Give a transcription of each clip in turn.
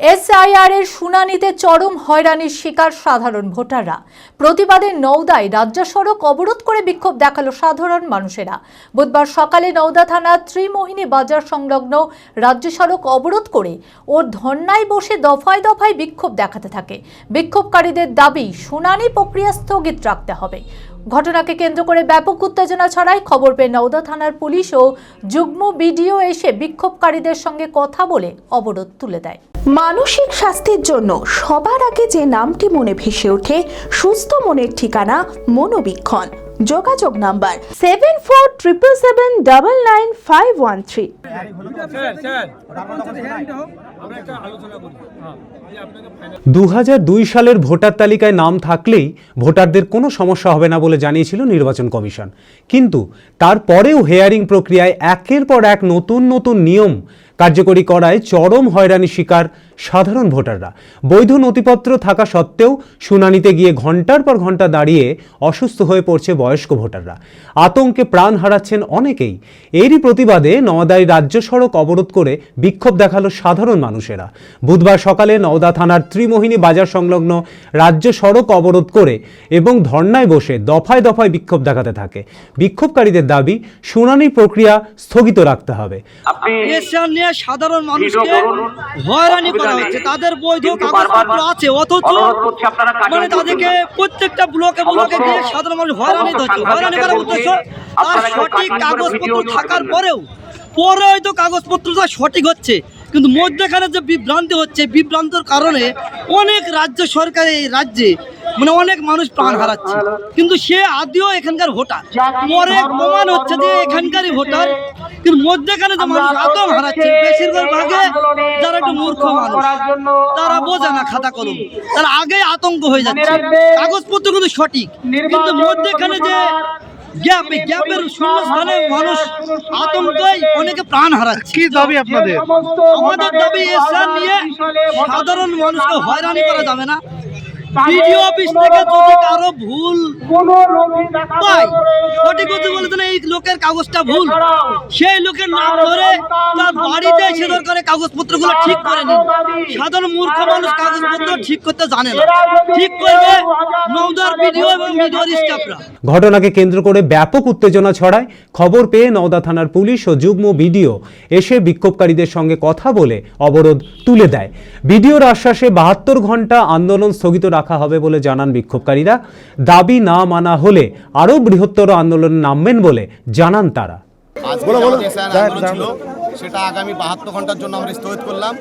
SIR এর শুনানিতে চরম হয়রানির শিকার সাধারণ ভোটাররা। প্রতিবাদে নওদায় রাজ্য সড়ক অবরোধ করে বিক্ষোভ দেখাল সাধারণ মানুষেরা। বুধবার সকালে নওদা থানা ত্রিমোহিনী বাজার সংলগ্ন রাজ্য সড়ক অবরোধ করে ও ধর্নায় বসে দফায় দফায় বিক্ষোভ দেখাতে থাকে। বিক্ষোভকারীদের দাবি, শুনানি প্রক্রিয়া স্থগিত রাখতে হবে। ঘটনাকে কেন্দ্র করে ব্যাপক উত্তেজনা ছড়ায় খবর পেয়ে নওদা থানার পুলিশ ও যুগ্ম বিডিও এসে বিক্ষোভকারীদের সঙ্গে কথা বলে অবরোধ তুলে দেয়। মানসিক স্বাস্থ্যের জন্য সবার আগে যে নামটি মনে ভেসে ওঠে, সুস্থ মনের ঠিকানা মনোবীক্ষণ। যোগাযোগ number seven four triple seven double nine five one three দু সালের ভোটার তালিকায় নাম থাকলেই ভোটারদের কোনো সমস্যা হবে না বলে জানিয়েছিল নির্বাচন কমিশন। কিন্তু তারপরেও হেয়ারিং প্রক্রিয়ায় একের পর এক নতুন নতুন নিয়ম কার্যকরী করায় চরম হয়রানি শিকার সাধারণ ভোটাররা। বৈধ নথিপত্র থাকা সত্ত্বেও শুনানিতে গিয়ে ঘণ্টার পর ঘণ্টা দাঁড়িয়ে অসুস্থ হয়ে পড়ছে বয়স্ক ভোটাররা। আতঙ্কে প্রাণ হারাচ্ছেন অনেকেই। এরই প্রতিবাদে নওদায় রাজ্য সড়ক অবরোধ করে বিক্ষোভ দেখাল সাধারণ মানুষেরা। বুধবার সকালে নওদা থানার ত্রিমোহিনী বাজার সংলগ্ন রাজ্য সড়ক অবরোধ করে এবং ধর্নায় বসে দফায় দফায় বিক্ষোভ দেখাতে থাকে। বিক্ষোভকারীদের দাবি শুনানি প্রক্রিয়া স্থগিত রাখতে হবে। আপনি এসআর নিয়ে সাধারণ মানুষকে হয়রানি করা হচ্ছে তাদের বৈধ কাগজপত্র আছে অথচ মানে তাদেরকে প্রত্যেকটা ব্লকে ব্লকে গিয়ে সাধারণ মানুষ হয়রানি হচ্ছে হয়রানি করার উদ্দেশ্য তার সঠিক কাগজপত্র থাকার পরেও পরে হয়তো কাগজপত্রটা সঠিক হচ্ছে কিন্তু মধ্যেখানে যে বিভ্রান্তি হচ্ছে বিভ্রান্তর কারণে অনেক রাজ্য সরকার এই রাজ্যে মানে অনেক মানুষ প্রাণ হারাচ্ছে। কিন্তু সে আদিও এখানকার ভোটার। পরে প্রমাণ হচ্ছে যে এখানকারই ভোটার কিন্তু মধ্যেখানে যে মানুষ আদম হারাচ্ছে বেশিরভাগ ভাগে যারা একটু মূর্খ মানুষ তারা বোঝে না খাতা কলম। তারা আগে আতঙ্ক হয়ে যাচ্ছে। কাগজপত্র কিন্তু সঠিক। কিন্তু মধ্যেখানে যে গ্যাপ এই গ্যাপের শূন্যস্থানে মানুষ আতঙ্কই অনেকে প্রাণ হারাচ্ছে। কি দাবি আপনাদের? আমাদের দাবি এসআর নিয়ে সাধারণ মানুষকে হয়রানি করা যাবে না। বিডিও অফিস থেকে যদি কারও ভুল পাই সঠিক কথা বলতে এই লোকের কাগজটা ভুল। সেই লোকের নাম ধরে বাড়িতে এসে দরকারে কাগজপত্রগুলো ঠিক করে নিন। সাধারণ মূর্খ মানুষ কাগজপত্র ঠিক করতে জানে না। ঠিক করবে নৌদার বিডিও এবং স্টাফরা। ঘটনাকে কেন্দ্র করে ব্যাপক উত্তেজনা ছড়ায়। খবর পেয়ে নওদা থানার পুলিশ ও যুগ্ম বিডিও এসে বিক্ষোভকারীদের সঙ্গে কথা বলে অবরোধ তুলে দেয়। বিডিওর আশ্বাসে বাহাত্তর ঘণ্টা আন্দোলন স্থগিত রাখা হবে বলে জানান বিক্ষোভকারীরা। দাবি না মানা হলে আরও বৃহত্তর আন্দোলনে নামবেন বলে জানান তারা। আজকে আমাদের স্যার আন্দোলন ছিল। সেটা আগামী বাহাত্তর ঘণ্টার জন্য আমরা স্থগিত করলাম।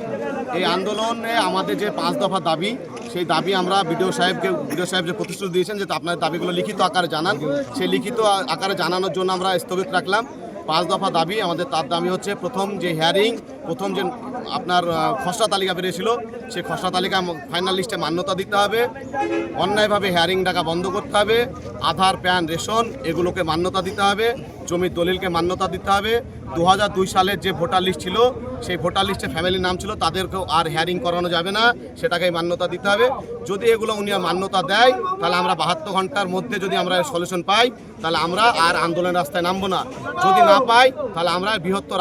এই আন্দোলনে আমাদের যে পাঁচ দফা দাবি, সেই দাবি আমরা বিডিও সাহেবকে, বিডিও সাহেব যে প্রতিশ্রুতি দিয়েছেন যে আপনার দাবিগুলো লিখিত আকারে জানান, সেই লিখিত আকারে জানানোর জন্য আমরা স্থগিত রাখলাম। পাঁচ দফা দাবি, আমাদের তার দাবি হচ্ছে প্রথম যে হিয়ারিং প্রথম যে আপনার খসড়া তালিকা বেরিয়েছিল, সেই খসড়া তালিকা ফাইনাল লিস্টে মান্যতা দিতে হবে। অন্যায়ভাবে হেয়ারিং ডাকা বন্ধ করতে হবে। আধার, প্যান, রেশন, এগুলোকে মান্যতা দিতে হবে। জমির দলিলকে মান্যতা দিতে হবে। দু হাজার দুই সালের যে ভোটার লিস্ট ছিল, সেই ভোটার লিস্টে ফ্যামিলির নাম ছিল, তাদেরকেও আর হেয়ারিং করানো যাবে না। সেটাকে মান্যতা দিতে হবে। যদি এগুলো উনি মান্যতা দেয়, তাহলে আমরা বাহাত্তর ঘণ্টার মধ্যে যদি আমরা সলিউশন পাই, তাহলে আমরা আর আন্দোলনের রাস্তায় নামবো না। যদি না পাই, তাহলে আমরা বৃহত্তর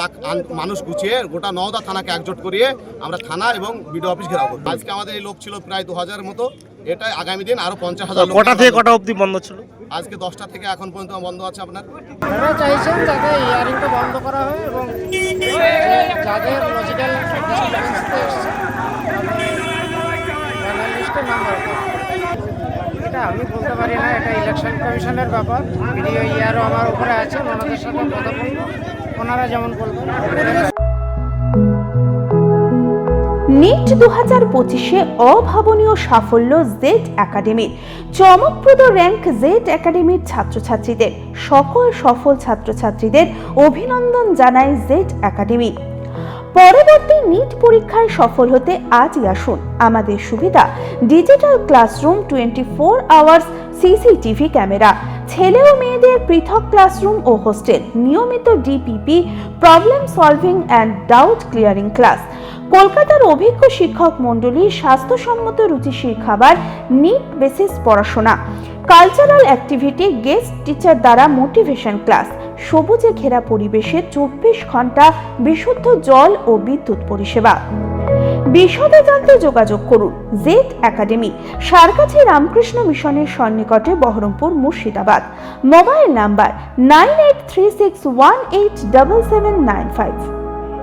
মানুষ গুছিয়ে গোটা নওদা থানাকে একজোট করিয়ে আমরা থানা এবং বিডিও অফিস ঘেরাও করব। আজকে আমাদের এই লোক ছিল প্রায় দু হাজারের মতো। এটা আগামী দিন আরও পঞ্চাশ হাজার কটা থেকে কটা অবধি বন্ধ ছিল? আজকে দশটা থেকে এখন পর্যন্ত বন্ধ আছে আপনার। তারা চাইছেন যাতে ইয়ারিংটা বন্ধ করা হয় এবং যাদের লজিক্যাল এটা আমি বলতে পারি না এটা ইলেকশন কমিশনের ব্যাপার। ভিডিও ইয়ারও আমার উপরে আছে ওনাদের সাথে কথা বলব। ওনারা যেমন বলবেন। নিট দু হাজার পঁচিশে অভাবনীয় সাফল্য জেড একাডেমির। চমকপ্রদ র্যাঙ্ক জেড একাডেমির ছাত্রছাত্রীদের। সকল সফল ছাত্রছাত্রীদের অভিনন্দন জানায় জেড একাডেমি। পরবর্তী নিট পরীক্ষায় সফল হতে আজই আসুন। আমাদের সুবিধা digital classroom twenty four hours CCTV camera ছেলে ও মেয়েদের পৃথক ক্লাসরুম ও হোস্টেল নিয়মিত DPP problem solving and doubt clearing class কলকাতার অভিজ্ঞ শিক্ষক মণ্ডলী স্বাস্থ্যসম্মত রুচিশীল খাবার নিট বেসিস পড়াশোনা। কালচারাল অ্যাক্টিভিটি গেস্ট টিচার দ্বারা মোটিভেশন ক্লাস সবুজে ঘেরা পরিবেশে চব্বিশ ঘণ্টা বিশুদ্ধ জল ও বিদ্যুৎ পরিষেবা। বিশদে জানতে যোগাযোগ করুন জেড একাডেমি সারকাছি রামকৃষ্ণ মিশনের সন্নিকটে Baharampur Murshidabad. Mobile number nine eight three six one eight double seven nine five.